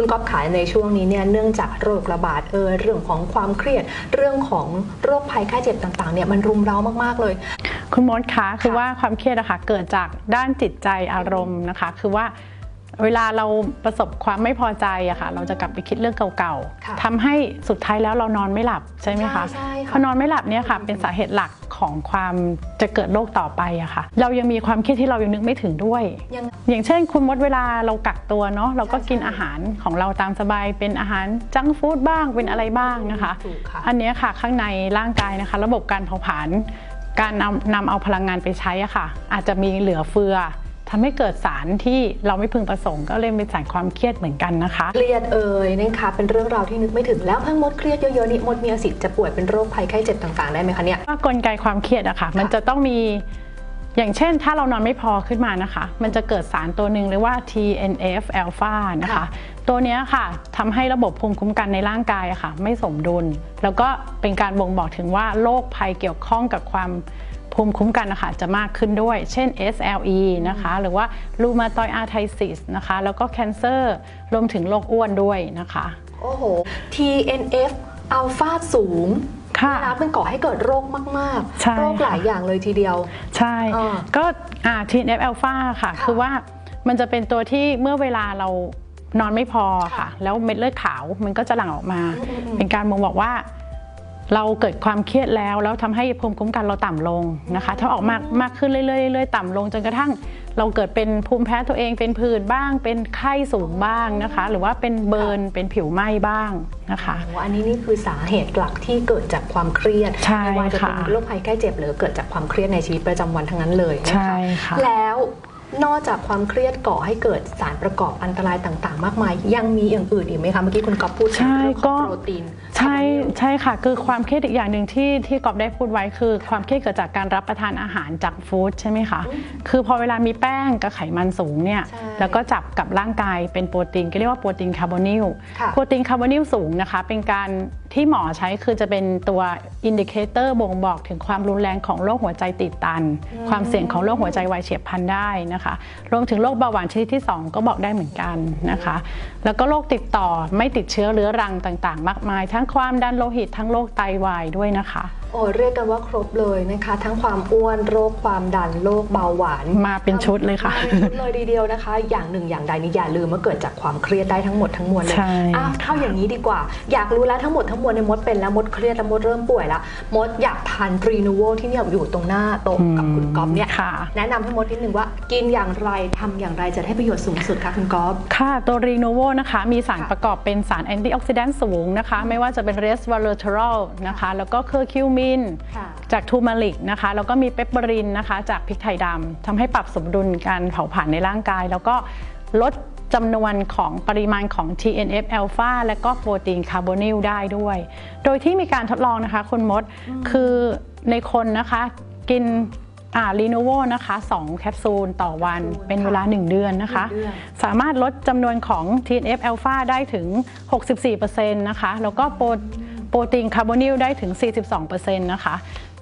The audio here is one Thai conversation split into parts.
คุณก๊อฟขายในช่วงนี้เนี่ยเนื่องจากโรคระบาดเออเรื่องของความเครียด เรื่องของโรคภัยไข้เจ็บต่างๆเนี่ยมันรุมเร้ามากๆเลย คุณมดคะคือว่าความเครียดอะค่ะเกิดจากด้านจิตใจอารมณ์นะคะ คือว่าเวลาเราประสบความไม่พอใจอะค่ะ เราจะกลับไปคิดเรื่องเก่าค่ะๆทำให้สุดท้ายแล้วเรานอนไม่หลับใช่ไหมคะใช่ใช่ค่ะพอนอนไม่หลับเนี่ยค่ะเป็นสาเหตุหลัก ของความจะเกิดโรคต่อไปอะค่ะ เรายังมีความเครียดที่เรายังนึกไม่ถึงด้วยยังอย่างเช่น คุณมดเวลาเรากักตัวเนาะเราก็ใช่กินใช่อาหารของเราตามสบายเป็นอาหารจังก์ฟู้ดบ้างเป็นอะไรบ้างนะคะถูกค่ะอันเนี้ยค่ะข้างในร่างกายนะคะ ระบบการเผาผลาญการนำนำเอาพลังงานไปใช้อะค่ะ อาจจะมีเหลือเฟือ ทำให้เกิดสารที่เราไม่พึงประสงค์ก็เลยเป็นสารความเครียดเหมือนกันนะคะ เครียดเอ่ยนะคะเป็นเรื่องราวที่นึกไม่ถึงแล้วเพิ่งมดเครียดเยอะๆนี่มดมีสิทธิ์จะป่วยเป็นโรคภัยไข้เจ็บต่างๆได้ไหมคะเนี่ยว่ากลไกความเครียดอะค่ะมันจะต้องมีอย่างเช่น ถ้าเรานอนไม่พอขึ้นมานะคะ มันจะเกิดสารตัวหนึ่งเรียกว่า TNF alpha นะคะค่ะตัวเนี้ยค่ะทำให้ระบบภูมิคุ้มกันในร่างกายอะค่ะ ไม่สมดุล แล้วก็เป็นการบ่งบอกถึงว่าโรคภัยเกี่ยวข้องกับความ ภูมิคุ้มกันนะคะจะมากขึ้นด้วย เช่น SLE นะคะหรือว่า rheumatoid arthritis นะคะแล้วก็ cancer รวมถึงโรคอ้วนด้วยนะคะ โอ้โห TNF อัลฟาสูงค่ะนะมันก่อให้เกิดโรคมากใช่ๆโรคหลายค่ะอย่างเลยทีเดียว ใช่อ่าก็อ่า TNF alpha ค่ะค่ะ คือว่ามันจะเป็นตัวที่เมื่อเวลาเรานอนไม่พอค่ะค่ะแล้วเม็ดเลือดขาวมันก็จะหลั่งออกมาอืมอืมเป็นการบ่งบอกว่า เราเกิดความเครียดแล้ว แล้วทำให้ภูมิคุ้มกันเราต่ำลงนะคะ ถ้าออกมากมากขึ้นเรื่อยๆเรื่อยๆต่ำลงจนกระทั่งเราเกิดเป็นภูมิแพ้ตัวเองเป็นผื่นบ้าง เป็นไข้สูงบ้างนะคะ หรือว่าเป็นเบิร์นเป็นผิวไหม้บ้างนะคะโอ้อันนี้นี่คือสาเหตุหลักที่เกิดจากความเครียดใช่ไม่ว่าจะเป็นค่ะโรคภัยไข้เจ็บหรือเกิดจากความเครียดในชีวิตประจำวันทั้งนั้นเลยนะคะใช่ค่ะแล้วนอกจากความเครียดก่อให้เกิดสารประกอบอันตรายต่าง ๆ มากมาย ยังมีอย่างอื่นอีกไหมคะเมื่อกี้คุณก๊อฟพูดถึงใช่เรื่องขก็องโปรตีน ใช่ใช่ค่ะ คือความเครียดอีกอย่างหนึ่งที่ที่กอบได้พูดไว้คือ ความเครียดเกิดจากการรับประทานอาหารจากฟู้ดใช่ไหมคะ คือพอเวลามีแป้งกับไขมันสูงเนี่ยใช่แล้วก็จับกับร่างกายเป็นโปรตีนก็เรียกว่าโปรตีนคาร์บอนิลค่ะโปรตีนคาร์บอนิลสูงนะคะ เป็นการที่หมอใช้คือจะเป็นตัวอินดิเคเตอร์บ่งบอกถึงความรุนแรงของโรคหัวใจติดตัน ความเสี่ยงของโรคหัวใจวายเฉียบพลันได้นะคะ รวมถึงโรคเบาหวานชนิดที่ 2 ก็บอกได้เหมือนกันนะคะ แล้วก็โรคติดต่อไม่ติดเชื้อเรื้อรังต่างๆ มากมายทั้งความดันโลหิตทั้งโรคไตวายด้วยนะคะโอ้เรียกกันว่าครบเลยนะคะ ทั้งความอ้วนโรคความดันโรคเบาหวานมาเป็นชุดเลยค่ะมาเป็นชุดเลยทีเดียวนะคะ อย่างหนึ่งอย่างใดนี่อย่าลืมว่าเกิดจากความเครียดได้ทั้งหมดทั้งมวลเลยใช่อ้าวเข้าอย่างนี้ดีกว่า อยากรู้แล้วทั้งหมดทั้งมวลในยมดเป็นแล้วมดเครียดแล้วมดเริ่มป่วยแล้วมดอยากทานรีนูโวที่เนี่ยอยู่ตรงหน้าโต๊ะกับคุณก๊อฟเนี่ยค่ะแนะนำให้มดนิดนึงว่ากินอย่างไรทำอย่างไรจะได้ประโยชน์สูงสุดคะคุณก๊อฟค่ะตัวรีโนโวนะคะมีสารค่ะประกอบเป็นสารแอนตี้ออกซิแดนต์สูงนะคะ ไม่ว่าจะเป็นเรสวาโลเทอรอลนะคะแล้วก็เคอร์คิวมินค่ะจากทูมาลิกนะคะ แล้วก็มีเปปเปอรินนะคะ จากพริกไทยดำทำให้ปรับสมดุลการเผาผลาญในร่างกาย แล้วก็ลดจำนวนของปริมาณของ TNF อ l p h a และก็โปรตีนคาร์บอนิลได้ด้วย โดยที่มีการทดลองนะคะคุณมดคือในคนนะคะกินอ่ารีโนโวนะคะ 2 แคปซูลต่อวันแคปซูลเป็นเวลา 1 เดือนนะคะหนึ่งเดือนสามารถลดจำนวนของ TNF อ l p h a ได้ถึง 64%นะคะ แล้วก็โปร โปรตีนคาร์บอนิลได้ถึง 42%นะคะ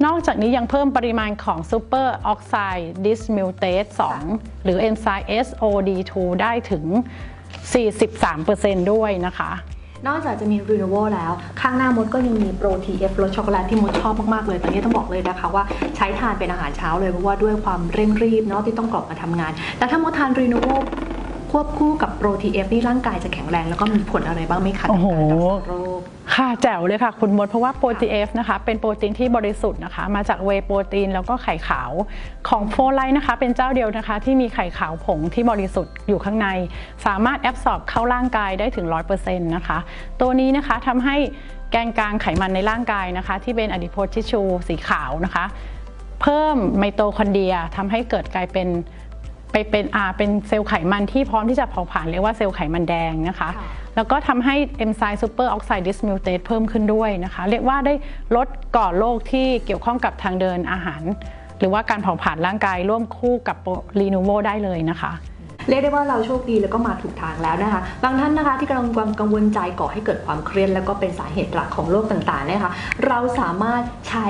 นอกจากนี้ยังเพิ่มปริมาณของซูเปอร์ออกไซด์ดิสมิวเตส2หรือเอนไซม์ SOD2 ได้ถึง 43%ด้วยนะคะนอกจากจะมีรีโนโวแล้ว ข้างหน้ามดก็ยังมีโปรทีเอฟรสช็อกโกแลตที่มดชอบมาก ๆ เลย ตอนนี้ต้องบอกเลยนะคะว่าใช้ทานเป็นอาหารเช้าเลย เพราะว่าด้วยความเร่งรีบเนาะที่ต้องกลับมาทำงาน แต่ถ้ามดทานรีโนโว ควบคู่กับโปรทีเอฟนี่ร่างกายจะแข็งแรงแล้วก็มีผลอะไรบ้างไหมคะโอ้โหกับการรักษาโรคค่ะแจ๋วเลยค่ะ คุณมดเพราะว่าโปรตีเอฟนะคะเป็นโปรตีนที่บริสุทธิ์นะคะ มาจากเวย์โปรตีนแล้วก็ไข่ขาวของโฟไลท์นะคะ เป็นเจ้าเดียวนะคะ ที่มีไข่ขาวผงที่บริสุทธิ์อยู่ข้างใน สามารถแอบสอบเข้าร่างกายได้ถึง 100%นะคะ ตัวนี้นะคะทำให้แกนกลางไขมันในร่างกายนะคะ ที่เป็นอดิโพทิชูสีขาวนะคะ เพิ่มไมโตคอนเดรียทำให้เกิดกลายเป็น ไปเป็นอาเป็นเซลล์ไขมันที่พร้อมที่จะเผาผลาญเรียกว่าเซลล์ไขมันแดงนะคะค่ะแล้วก็ทำให้เอนไซม์ซูเปอร์ออกไซด์ดิสมิวเตสเพิ่มขึ้นด้วยนะคะ เรียกว่าได้ลดก่อโรคที่เกี่ยวข้องกับทางเดินอาหาร หรือว่าการเผาผลาญร่างกายร่วมคู่กับรีนูโวได้เลยนะคะ เรียกได้ว่าเราโชคดีแล้วก็มาถูกทางแล้วนะคะ บางท่านนะคะที่กำลังกังวลใจก่อให้เกิดความเครียดแล้วก็เป็นสาเหตุหลักของโรคต่างๆนะคะ เราสามารถใช้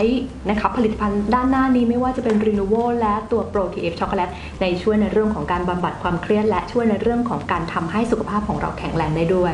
นะคะผลิตภัณฑ์ด้านหน้านี้ไม่ว่าจะเป็นรีโนเวลและตัวโปรทีเอฟช็อกโกแลตในช่วยในเรื่องของการบำบัดความเครียดและช่วยในเรื่องของการทำให้สุขภาพของเราแข็งแรงได้ด้วย